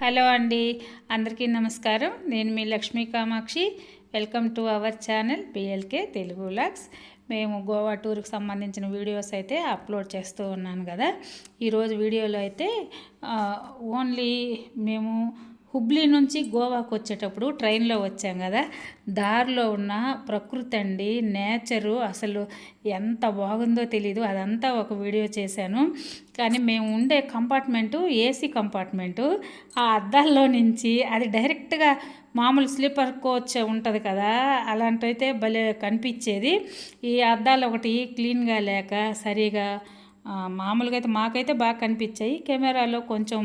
Hello అండి అందరికీ నమస్కారం. నేను మీ Lakshmi Kamakshi. Welcome to our channel BLK Telugu vlogs మేము గోవా టూర్కి సంబంధించిన వీడియోస్ అయితే అప్లోడ్ చేస్తూ ఉన్నాను కదా. ఈరోజు వీడియోలో అయితే ఓన్లీ మేము హుబ్లీ నుంచి గోవాకు వచ్చేటప్పుడు ట్రైన్లో వచ్చాం కదా. దారిలో ఉన్న ప్రకృతి అండి నేచరు అసలు ఎంత బాగుందో తెలీదు. అదంతా ఒక వీడియో చేశాను. కానీ మేము ఉండే కంపార్ట్మెంటు ఏసీ కంపార్ట్మెంటు. ఆ అద్దాల్లో నుంచి అది డైరెక్ట్గా మామూలు స్లీపర్ కోచ్ ఉంటుంది కదా అలాంటివైతే భలే కనిపించేది. ఈ అద్దాలు ఒకటి క్లీన్గా లేక సరిగా మామూలుగా అయితే మాకైతే బాగా కనిపించాయి. కెమెరాలో కొంచెం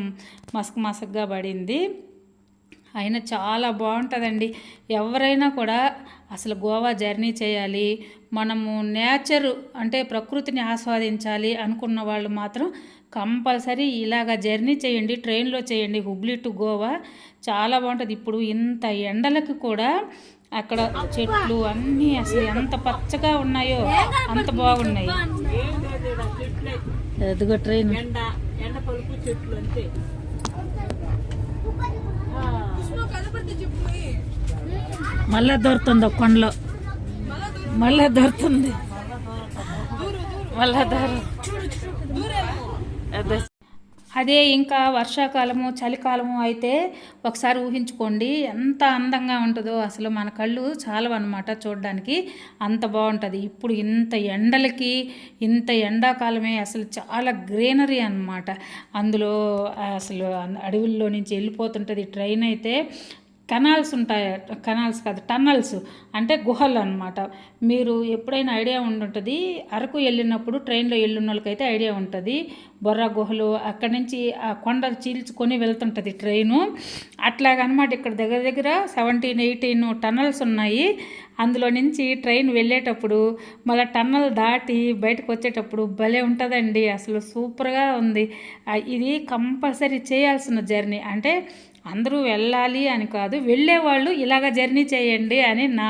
మసక్ మసక్గా పడింది. అయినా చాలా బాగుంటుందండి. ఎవరైనా కూడా అసలు గోవా జర్నీ చేయాలి మనము నేచర్ అంటే ప్రకృతిని ఆస్వాదించాలి అనుకున్న వాళ్ళు మాత్రం కంపల్సరీ ఇలాగ జర్నీ చేయండి ట్రైన్లో చేయండి హుబ్లీ టు గోవా. చాలా బాగుంటుంది. ఇప్పుడు ఇంత ఎండలకు కూడా అక్కడ చెట్లు అన్నీ అసలు ఎంత పచ్చగా ఉన్నాయో అంత బాగున్నాయి. ఎదుగో ట్రైన్. ఎండ ఎండ పలుపు చెట్లు అంతే. మళ్ళా దొరుకుతుంది ఒక కొండలో. మళ్ళా దొరుకుతుంది. మళ్ళా దొరు అదే. ఇంకా వర్షాకాలము చలికాలము అయితే ఒకసారి ఊహించుకోండి. ఎంత అందంగా ఉంటుందో అసలు మన కళ్ళు చాలవు అనమాట చూడడానికి. అంత బాగుంటుంది. ఇప్పుడు ఇంత ఎండలకి ఇంత ఎండాకాలమే అసలు చాలా గ్రీనరీ అన్నమాట. అందులో అసలు అడవుల్లో నుంచి వెళ్ళిపోతుంటుంది ట్రైన్ అయితే కెనాల్స్ ఉంటాయి కెనాల్స్ కాదు టన్నల్స్ అంటే గుహలు అనమాట మీరు ఎప్పుడైనా ఐడియా ఉండుంటుంది అరకు వెళ్ళినప్పుడు ట్రైన్లో వెళ్ళిన వాళ్ళకైతే ఐడియా ఉంటుంది. బొర్ర గుహలు అక్కడి నుంచి ఆ కొండ చీల్చుకొని వెళ్తుంటుంది ట్రైను. అట్లాగనమాట ఇక్కడ దగ్గర దగ్గర సెవెంటీన్ ఎయిటీన్ టన్నల్స్ ఉన్నాయి. అందులో నుంచి ట్రైన్ వెళ్ళేటప్పుడు మళ్ళీ టన్నల్ దాటి బయటకు వచ్చేటప్పుడు భలే ఉంటుందండి. అసలు సూపర్గా ఉంది. ఇది కంపల్సరీ చేయాల్సిన జర్నీ. అంటే అందరూ వెళ్ళాలి అని కాదు వెళ్ళేవాళ్ళు ఇలాగ జర్నీ చేయండి అని నా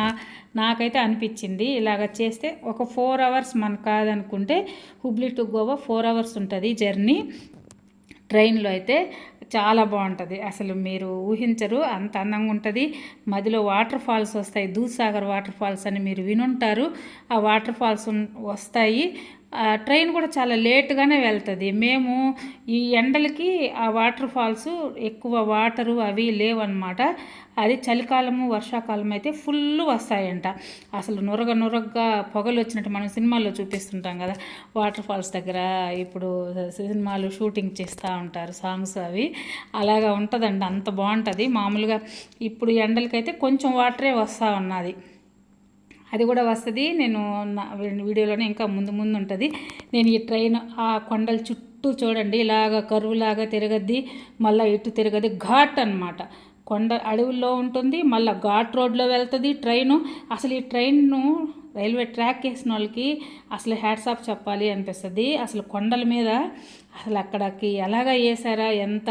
నాకైతే అనిపించింది. ఇలాగ చేస్తే ఒక ఫోర్ అవర్స్ మనకు కాదనుకుంటే Hubli to Goa four hours ఉంటుంది జర్నీ. ట్రైన్లో అయితే చాలా బాగుంటుంది. అసలు మీరు ఊహించరు అంత అందంగా ఉంటుంది. మధ్యలో వాటర్ ఫాల్స్ వస్తాయి దూసాగర్ వాటర్ ఫాల్స్ అని మీరు వినుంటారు. ఆ వాటర్ ఫాల్స్ వస్తాయి. ట్రైన్ కూడా చాలా లేటుగానే వెళ్తుంది. మేము ఈ ఎండలకి ఆ వాటర్ ఫాల్స్ ఎక్కువ వాటరు అవి లేవన్నమాట. అది చలికాలము వర్షాకాలం అయితే ఫుల్ వస్తాయంట. అసలు నురగ నురగగా పొగలు వచ్చినట్టు మనం సినిమాల్లో చూపిస్తుంటాం కదా. వాటర్ ఫాల్స్ దగ్గర ఇప్పుడు సినిమాలు షూటింగ్ చేస్తూ ఉంటారు సాంగ్స్ అవి. అలాగా ఉంటుందండి అంత బాగుంటుంది. మామూలుగా ఇప్పుడు ఎండలకైతే కొంచెం వాటరే వస్తూ ఉన్నది. అది కూడా వస్తుంది. నేను నా వీడియోలోనే ఇంకా ముందు ముందు ఉంటుంది నేను ఈ ట్రైన్ ఆ కొండల చుట్టూ చూడండి ఇలాగ కరువులాగా తిరగద్ది మళ్ళీ ఇటు తిరగది ఘాట్ అన్నమాట. కొండ అడవుల్లో ఉంటుంది మళ్ళీ ఘాట్ రోడ్లో వెళ్తుంది ట్రైను. అసలు ఈ ట్రైన్ను రైల్వే ట్రాక్ వేసిన వాళ్ళకి అసలు హ్యాట్స్ ఆఫ్ చెప్పాలి అనిపిస్తుంది. అసలు కొండల మీద అసలు అక్కడికి ఎలాగ వేసారా ఎంత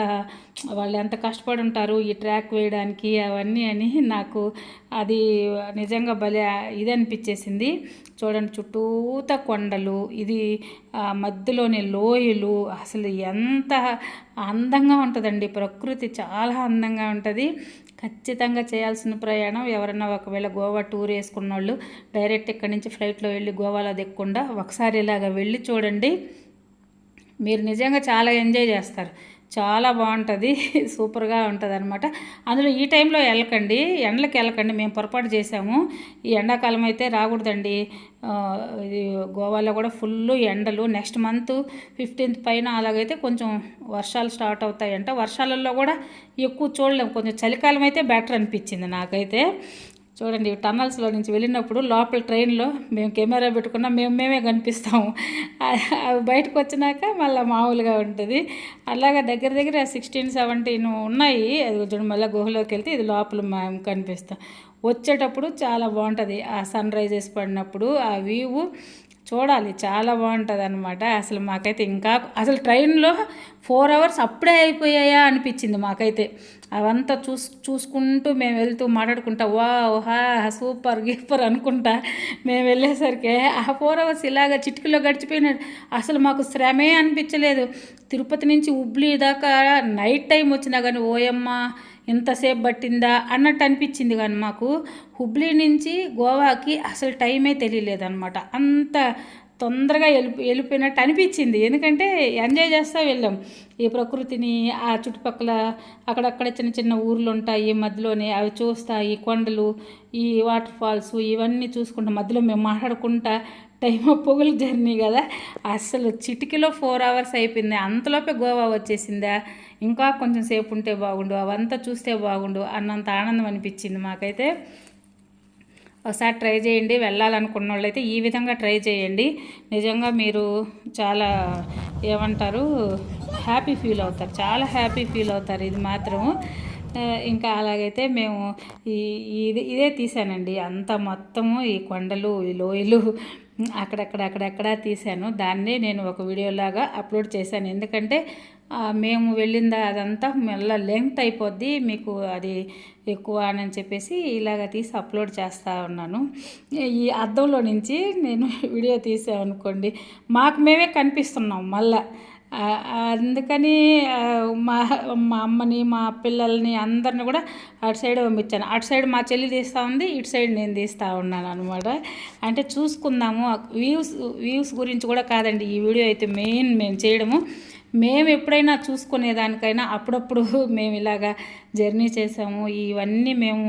వాళ్ళు ఎంత కష్టపడి ఉంటారు ఈ ట్రాక్ వేయడానికి అవన్నీ అని నాకు అది నిజంగా భలే ఇది అనిపించేసింది. చూడండి చుట్టూత కొండలు ఇది మధ్యలోని లోయలు అసలు ఎంత అందంగా ఉంటుందండి. ప్రకృతి చాలా అందంగా ఉంటుంది. ఖచ్చితంగా చేయాల్సిన ప్రయాణం ఎవరన్నా ఒకవేళ గోవా టూర్ వేసుకున్న వాళ్ళు డైరెక్ట్ ఇక్కడి నుంచి ఫ్లైట్లో వెళ్ళి గోవాలో దిక్కుండా ఒకసారి ఇలాగ వెళ్ళి చూడండి. మీరు నిజంగా చాలా ఎంజాయ్ చేస్తారు. చాలా బాగుంటుంది సూపర్గా ఉంటుంది అనమాట అందులో ఈ టైంలో వెళ్ళకండి ఎండలకు వెళ్ళకండి మేము పొరపాటు చేసాము ఈ ఎండాకాలం అయితే రాకూడదండి. ఇది గోవాలో కూడా ఫుల్ ఎండలు. నెక్స్ట్ మంత్ ఫిఫ్టీన్త్ పైన అలాగైతే కొంచెం వర్షాలు స్టార్ట్ అవుతాయంట. వర్షాలలో కూడా ఎక్కువ చూడలేము. కొంచెం చలికాలం అయితే బెటర్ అనిపించింది నాకైతే. చూడండి టన్నల్స్లో నుంచి వెళ్ళినప్పుడు లోపల ట్రైన్లో మేము కెమెరా పెట్టుకున్నా మేము మేమే కనిపిస్తాము. అవి బయటకు వచ్చినాక మళ్ళీ మామూలుగా ఉంటుంది. అలాగా దగ్గర దగ్గర సిక్స్టీన్ సెవెంటీన్ ఉన్నాయి. అది చూడండి మళ్ళీ గుహలోకి వెళ్తే ఇది లోపల మేము కనిపిస్తాం. వచ్చేటప్పుడు చాలా బాగుంటుంది. ఆ సన్ రైజెస్ పడినప్పుడు ఆ వ్యూ చూడాలి చాలా బాగుంటుంది అనమాట అసలు మాకైతే ఇంకా అసలు ట్రైన్లో ఫోర్ అవర్స్ అప్పుడే అయిపోయాయా అనిపించింది మాకైతే. అవంతా చూస్ చూసుకుంటూ మేము వెళ్తూ మాట్లాడుకుంటా వా ఓహా సూపర్ గీపర్ అనుకుంటా. మేము వెళ్ళేసరికి ఆ ఫోర్ అవర్స్ ఇలాగ చిటికలో గడిచిపోయినాడు. అసలు మాకు శ్రమే అనిపించలేదు. తిరుపతి నుంచి హుబ్లీ దాకా నైట్ టైం వచ్చినా కానీ ఓయమ్మ ఇంతసేపు పట్టిందా అన్నట్టు అనిపించింది కానీ మాకు. హుబ్లీ నుంచి గోవాకి అసలు టైమే తెలియలేదన్నమాట. అంత తొందరగా వెళ్ళి వెళ్ళిపోయినట్టు అనిపించింది. ఎందుకంటే ఎంజాయ్ చేస్తూ వెళ్ళాం. ఈ ప్రకృతిని ఆ చుట్టుపక్కల అక్కడక్కడ చిన్న చిన్న ఊర్లు ఉంటాయి మధ్యలోనే అవి చూస్తా ఈ కొండలు ఈ వాటర్ ఫాల్స్ ఇవన్నీ చూసుకుంటా మధ్యలో మేము మాట్లాడుకుంటా టైం పొగులు జర్నీ కదా. అసలు చిటికలో ఫోర్ అవర్స్ అయిపోయింది. అంతలోపే గోవా వచ్చేసిందా? ఇంకా కొంచెం సేపు ఉంటే బాగుండు అవంతా చూస్తే బాగుండు అన్నంత ఆనందం అనిపించింది మాకైతే. ఒకసారి ట్రై చేయండి. వెళ్ళాలనుకున్న వాళ్ళైతే ఈ విధంగా ట్రై చేయండి. నిజంగా మీరు చాలా ఏమంటారు? హ్యాపీ ఫీల్ అవుతారు. చాలా హ్యాపీ ఫీల్ అవుతారు. ఇది మాత్రం. ఇంకా అలాగైతే మేము ఈ ఇది ఇదే తీసానండి. అంతా మొత్తము ఈ కొండలు ఈ లోయలు అక్కడక్కడ అక్కడక్కడ తీశాను. దాన్నే నేను ఒక వీడియోలాగా అప్లోడ్ చేశాను. ఎందుకంటే మేము వెళ్ళిందా అదంతా మళ్ళీ లెంగ్త్ అయిపోద్ది. మీకు అది ఎక్కువ అని చెప్పేసి ఇలాగ తీసి అప్లోడ్ చేస్తూ ఉన్నాను. ఈ అద్దంలో నుంచి నేను వీడియో తీసాను అనుకోండి మాకు మేమే కనిపిస్తున్నాం మళ్ళీ. అందుకని మా మా అమ్మని మా పిల్లల్ని అందరిని కూడా అటు సైడ్ పంపించాను. అటు సైడ్ మా చెల్లి తీస్తూ ఉంది ఇటు సైడ్ నేను తీస్తూ ఉన్నాను అనమాట అంటే చూసుకుందాము వ్యూస్ వ్యూస్ గురించి కూడా కాదండి ఈ వీడియో అయితే మెయిన్ మేము చేయడము. మేము ఎప్పుడైనా చూసుకునేదానికైనా అప్పుడప్పుడు మేము ఇలాగా జర్నీ చేసాము. ఇవన్నీ మేము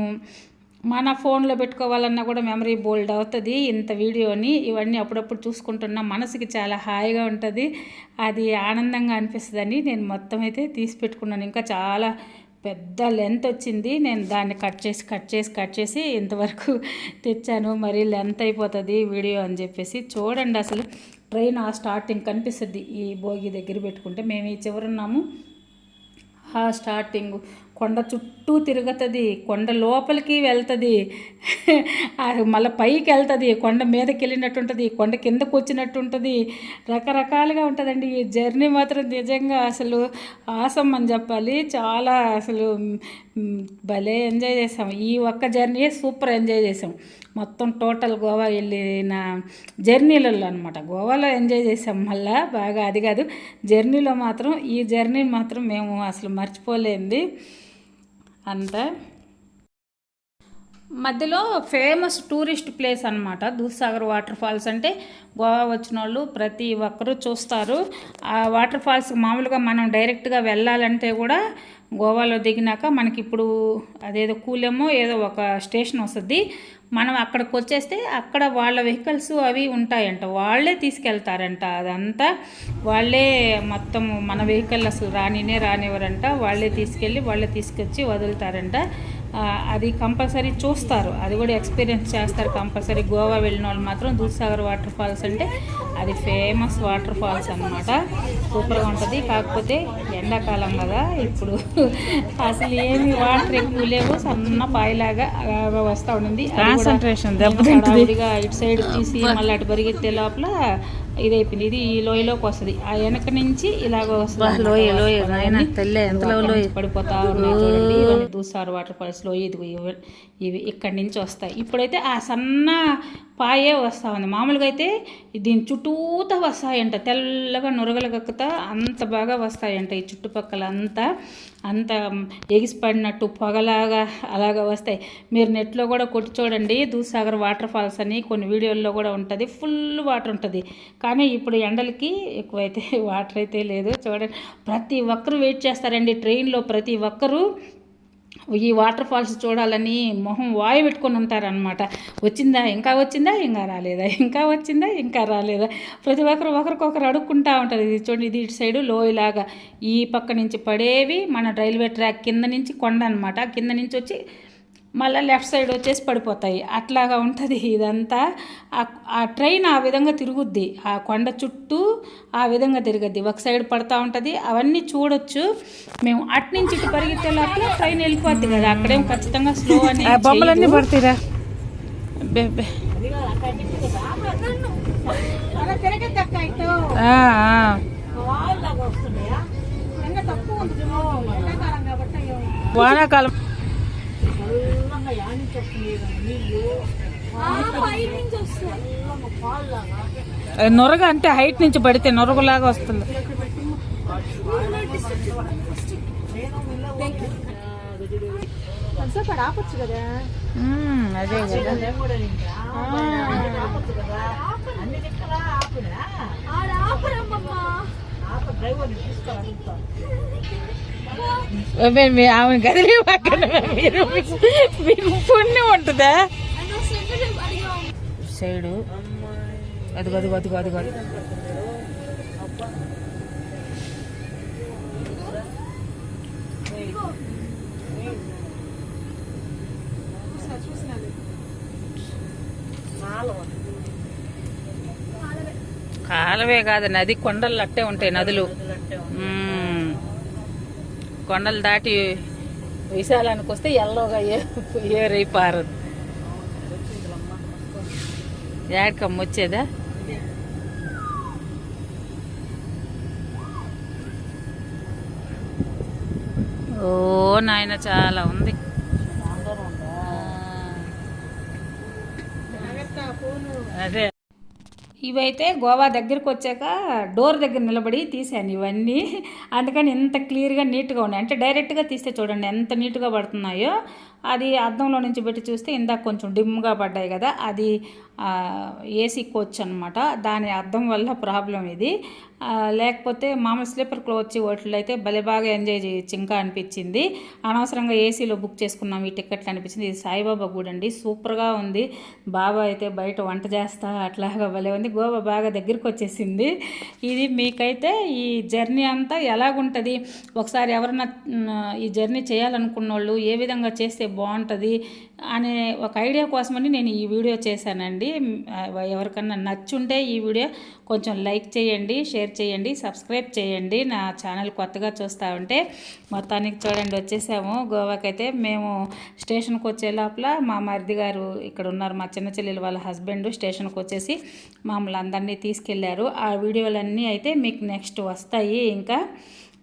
మన ఫోన్లో పెట్టుకోవాలన్నా కూడా మెమరీ బోల్డ్ అవుతుంది. ఇంత వీడియోని ఇవన్నీ అప్పుడప్పుడు చూసుకుంటున్నా మనసుకి చాలా హాయిగా ఉంటుంది. అది ఆనందంగా అనిపిస్తుందని నేను మొత్తం అయితే తీసి పెట్టుకున్నాను. ఇంకా చాలా పెద్ద లెంత్ వచ్చింది. నేను దాన్ని కట్ చేసి కట్ చేసి కట్ చేసి ఇంతవరకు తెచ్చాను. మరి లెంత్ అయిపోతుంది వీడియో అని చెప్పేసి. చూడండి అసలు ట్రైన్ ఆ స్టార్టింగ్ కనిపిస్తుంది ఈ భోగి దగ్గర పెట్టుకుంటే. మేము ఈ చివరున్నాము. ఆ స్టార్టింగ్ కొండ చుట్టూ తిరుగుతుంది కొండ లోపలికి వెళ్తుంది. అది మళ్ళీ పైకి వెళ్తుంది కొండ మీదకి వెళ్ళినట్టు ఉంటుంది కొండ కిందకు వచ్చినట్టు ఉంటుంది రకరకాలుగా ఉంటుందండి ఈ జర్నీ మాత్రం నిజంగా అసలు ఆసం అని చెప్పాలి. చాలా అసలు భలే ఎంజాయ్ చేసాం. ఈ ఒక్క జర్నీ సూపర్ ఎంజాయ్ చేసాం. మొత్తం టోటల్ గోవా వెళ్ళిన జర్నీలలో అనమాట గోవాలో ఎంజాయ్ చేసాం మళ్ళా బాగా అది కాదు. జర్నీలో మాత్రం ఈ జర్నీ మాత్రం మేము అసలు మర్చిపోలేంది అంతా మధ్యలో ఫేమస్ టూరిస్ట్ ప్లేస్ అనమాట దూద్సాగర్ వాటర్ ఫాల్స్ అంటే గోవా వచ్చిన వాళ్ళు ప్రతి ఒక్కరూ చూస్తారు. ఆ వాటర్ ఫాల్స్ మామూలుగా మనం డైరెక్ట్గా వెళ్ళాలంటే కూడా గోవాలో దిగినాక మనకి ఇప్పుడు అదేదో కూలేమో ఏదో ఒక స్టేషన్ వస్తుంది. మనం అక్కడికి వచ్చేస్తే అక్కడ వాళ్ళ వెహికల్స్ అవి ఉంటాయంట. వాళ్ళే తీసుకెళ్తారంట అదంతా. వాళ్ళే మొత్తం మన వెహికల్ అసలు రానినే రానివ్వరంట. వాళ్ళే తీసుకెళ్ళి వాళ్ళే తీసుకొచ్చి వదులుతారంట. అది కంపల్సరీ చూస్తారు. అది కూడా ఎక్స్పీరియన్స్ చేస్తారు కంపల్సరీ. గోవా వెళ్ళిన వాళ్ళు మాత్రం దూద్సాగర్ వాటర్ ఫాల్స్ అంటే అది ఫేమస్ వాటర్ ఫాల్స్ అనమాట సూపర్గా ఉంటుంది. కాకపోతే ఎండాకాలం కదా. ఇప్పుడు అసలు ఏమి వాటర్ ఎక్కువ లేవు. సన్న పాయలాగా వస్తూ ఉండింది. కాన్సన్ట్రేషన్ ఇటు సైడ్ తీసి మళ్ళీ అటు పరిగెత్తే లోపల ఇది అయిపోయింది ఇది ఈ లోయలోకి వస్తుంది. ఆ వెనక నుంచి ఇలాగ వస్తుంది లోయ లోయ. పడిపోతా ఉన్నాయి చూడండి. ఇవన్నీ దూసారు వాటర్ ఫాల్స్లో. ఇది ఇవి ఇక్కడి నుంచి వస్తాయి. ఇప్పుడైతే ఆ సన్న పాయే వస్తా ఉంది మామూలుగా అయితే దీని చుట్టూతా వస్తాయంట. తెల్లగా నురగలు కక్కుతా అంత బాగా వస్తాయంట ఈ చుట్టుపక్కల అంతా. అంత ఎగిసిపడినట్టు పొగలాగా అలాగా వస్తాయి. మీరు నెట్లో కూడా కొట్టి చూడండి. దూసాగర్ వాటర్ ఫాల్స్ అని కొన్ని వీడియోల్లో కూడా ఉంటుంది. ఫుల్ వాటర్ ఉంటుంది. కానీ ఇప్పుడు ఎండలకి ఎక్కువైతే వాటర్ అయితే లేదు. చూడండి. ప్రతి ఒక్కరు వెయిట్ చేస్తారండి. ట్రైన్లో ప్రతి ఒక్కరూ ఈ వాటర్ ఫాల్స్ చూడాలని మొహం వాయు పెట్టుకొని ఉంటారనమాట వచ్చిందా? ఇంకా వచ్చిందా? ఇంకా రాలేదా? ఇంకా వచ్చిందా? ఇంకా రాలేదా? ప్రతి ఒక్కరు ఒకరికొకరు అడుక్కుంటా ఉంటారు. ఇది చూడండి ఇది ఇటు సైడు లోయలాగా ఈ పక్క నుంచి పడేవి మన రైల్వే ట్రాక్ కింద నుంచి కొండ అనమాట కింద నుంచి వచ్చి మళ్ళీ లెఫ్ట్ సైడ్ వచ్చేసి పడిపోతాయి. అట్లాగా ఉంటుంది ఇదంతా. ఆ- ఆ ట్రైన్ ఆ విధంగా తిరుగుద్ది. ఆ కొండ చుట్టూ ఆ విధంగా తిరగద్ది. ఒక సైడ్ పడతా ఉంటుంది. అవన్నీ చూడొచ్చు. మేము అటు నుంచి ఇటు పరిగెత్తే లోపల ట్రైన్ వెళ్ళిపోద్ది కదా. అక్కడేం ఖచ్చితంగా స్లో అని బొమ్మలన్నీ పడతాయిరా అలా తిరగద్దక్క ఇటు కాళ్ళగా వస్తున్నాయా ఎండాకాలం కాబట్టి అయ్యో వానాకాలం చల్లగా యానికి వస్తుంది నీళ్ళు చల్లగా పాలులాగా నొరగ అంటే హైట్ నుంచి పడితే నొరగలాగా వస్తుంది. అదే కదా ఆపొచ్చు కదా అన్ని దిక్కుల ఆపునా ఆప డ్రైవర్ని తీసుకురా మేము మీ- ఆమె గదిలే పక్కన మీరు మీకు పుణ్యం ఉంటుందా? సైడు. అది కాదు అది కాదు కాదు కాలవే కాదు నది కొండలు అట్టే ఉంటాయి నదులు. కొండలు దాటి విశాలానికి వస్తే ఎల్లోగా ఏరైపారు ఏడకమ్మ వచ్చేదా? ఓ నాయన చాలా ఉంది. అదే. ఇవైతే గోవా దగ్గరికి వచ్చాక డోర్ దగ్గర నిలబడి తీసాను ఇవన్నీ. అందుకని ఇంత క్లియర్గా నీట్గా ఉన్నాయి. అంటే డైరెక్ట్గా తీస్తే చూడండి ఎంత నీట్గా పడుతున్నాయో. అది అద్దంలో నుంచి పెట్టి చూస్తే ఇందాక కొంచెం డిమ్గా పడ్డాయి కదా. అది ఏసీ కోచ్ అనమాట దాని అర్థం వల్ల ప్రాబ్లం ఇది. లేకపోతే మామూలు స్లీపర్ క్లోచ్ వాటిలో అయితే భలే బాగా ఎంజాయ్ చేయొచ్చు ఇంకా అనిపించింది. అనవసరంగా ఏసీలో బుక్ చేసుకున్నాం ఈ టికెట్లు అనిపించింది. ఇది సాయిబాబా గుడి అండి. సూపర్గా ఉంది. బాబా అయితే బయట వంట చేస్తా అట్లాగా భలే ఉంది. గోవా బాగా దగ్గరికి వచ్చేసింది. ఇది మీకైతే ఈ జర్నీ అంతా ఎలాగుంటుంది? ఒకసారి ఎవరన్నా ఈ జర్నీ చేయాలనుకున్న వాళ్ళు ఏ విధంగా చేస్తే బాగుంటుంది? అనే ఒక ఐడియా కోసమని నేను ఈ వీడియో చేశానండి. ఎవరికన్నా నచ్చుంటే ఈ వీడియో కొంచెం లైక్ చేయండి షేర్ చేయండి సబ్స్క్రైబ్ చేయండి. నా ఛానల్ కొత్తగా చూస్తూ ఉంటే మొత్తానికి చూడండి వచ్చేసాము. గోవాకైతే మేము స్టేషన్కి వచ్చే లోపల మా మరిది గారు ఇక్కడ ఉన్నారు మా చిన్న చెల్లెలు వాళ్ళ హస్బెండ్ స్టేషన్కి వచ్చేసి మమ్మల్ని అందరినీ తీసుకెళ్ళారు. ఆ వీడియోలన్నీ అయితే మీకు నెక్స్ట్ వస్తాయి. ఇంకా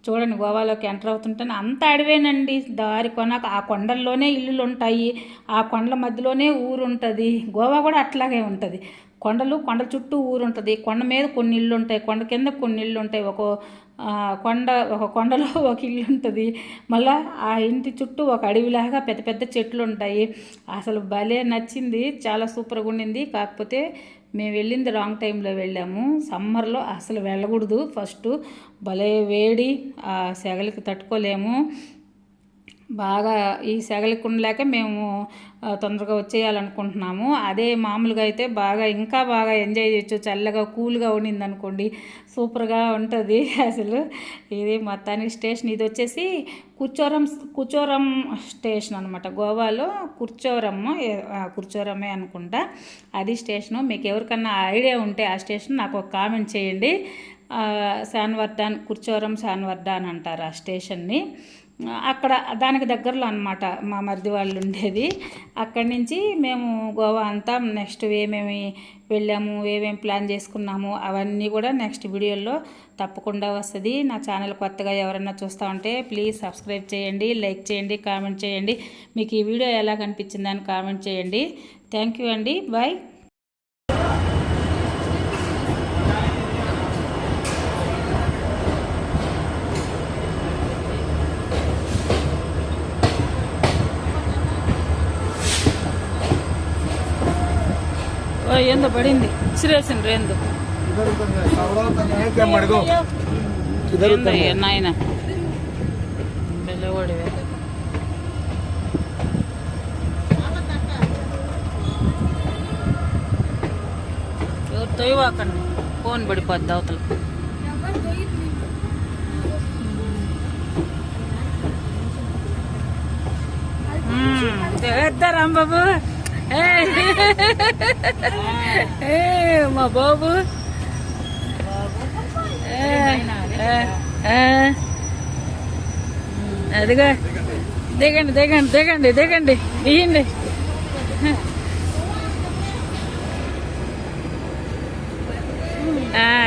చూడండి గోవాలోకి ఎంటర్ అవుతుంటాను. అంత అడవేనండి. దారి కొనక ఆ కొండల్లోనే ఇల్లులు ఉంటాయి ఆ కొండల మధ్యలోనే ఊరు ఉంటుంది గోవా కూడా అట్లాగే ఉంటుంది. కొండలు కొండ చుట్టూ ఊరు ఉంటుంది కొండ మీద కొన్ని ఇళ్ళు ఉంటాయి కొండ కింద కొన్ని ఇళ్ళు ఉంటాయి ఒక కొండ ఒక కొండలో ఒక ఇల్లు ఉంటుంది మళ్ళా ఆ ఇంటి చుట్టూ ఒక అడవిలాగా పెద్ద పెద్ద చెట్లు ఉంటాయి అసలు భలే నచ్చింది. చాలా సూపర్గా ఉండింది. కాకపోతే మేము వెళ్ళింది రాంగ్ టైంలో వెళ్ళాము. సమ్మర్లో అసలు వెళ్ళకూడదు. ఫస్ట్ భలే వేడి ఆ సెగలికి తట్టుకోలేము. బాగా ఈ సెగలకుండలేక మేము తొందరగా వచ్చేయాలనుకుంటున్నాము. అదే మామూలుగా అయితే బాగా ఇంకా బాగా ఎంజాయ్ చేయొచ్చు. చల్లగా కూల్గా ఉండింది అనుకోండి సూపర్గా ఉంటుంది అసలు. ఇది మొత్తానికి స్టేషన్. ఇది వచ్చేసి కుర్చోరం కుచోరం స్టేషన్ అనమాట గోవాలో కుర్చోరమ్మ ఏ- కుర్చోరమే అనుకుంటా. అది స్టేషను. మీకు ఎవరికన్నా ఐడియా ఉంటే ఆ స్టేషన్ నాకు ఒక కామెంట్ చేయండి. శాన్వర్ధాన్ కుర్చోరం శాన్వర్ధాన్ అంటారు ఆ స్టేషన్ని. అక్కడ దానికి దగ్గరలో అనమాట మా మరిది వాళ్ళు ఉండేది. అక్కడి నుంచి మేము గోవా అంతా నెక్స్ట్ ఏమేమి వెళ్ళాము ఏమేమి ప్లాన్ చేసుకున్నాము అవన్నీ కూడా నెక్స్ట్ వీడియోలో తప్పకుండా వస్తుంది. నా ఛానల్ కొత్తగా ఎవరైనా చూస్తూ ఉంటే ప్లీజ్ సబ్స్క్రైబ్ చేయండి లైక్ చేయండి కామెంట్ చేయండి. మీకు ఈ వీడియో ఎలా కనిపించిందని కామెంట్ చేయండి. థ్యాంక్ యూ అండి. బాయ్. కింద పడింది. ఇసిరేసిన రేందు. నాయన? వెళ్ళగోడివే ఎవరు తొయ్యవాకండి ఫోన్ పడిపోద్ది అవతల. ఇద్దరు రాంబాబు మా బాబు. ఏ, అదిగో. దిగండి దిగండి దిగండి దిగండి. దిగండి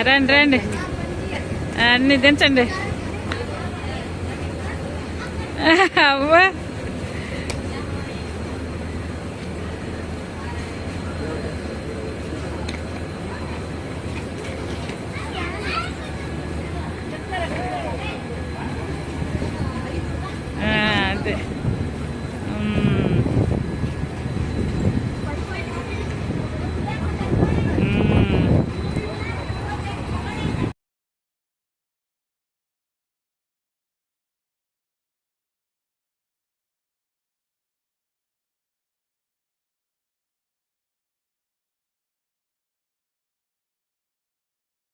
రండి రండి. అన్ని దించండి. అవ్వా. ఆ, అదే